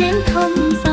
Đến.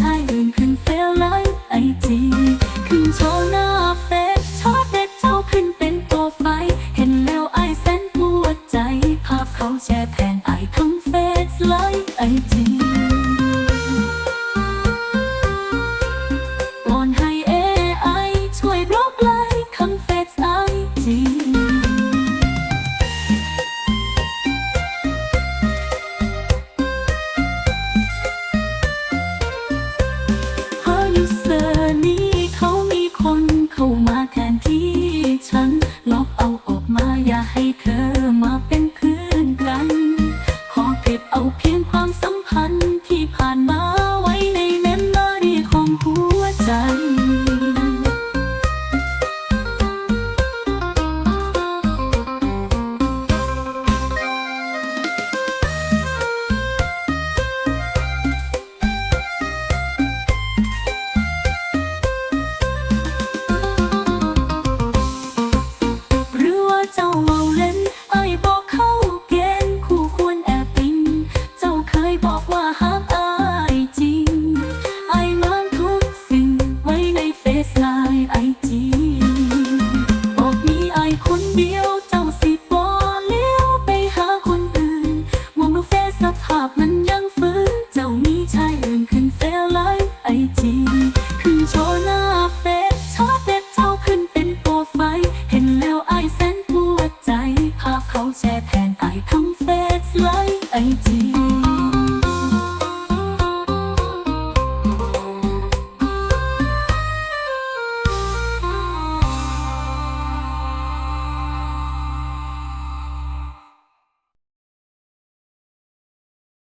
ชายอื่นขึ้นเฟซไลฟ์ไอจีขึ้นโชว์หน้าเฟซชอบเด็ดเจ้าขึ้นเป็นตัวไฟ เห็นแล้วไอแสนปวดใจ ภาพเขาแชร์แทนไอทั้งเฟซไลฟ์ไอจี แผนไปทั้ง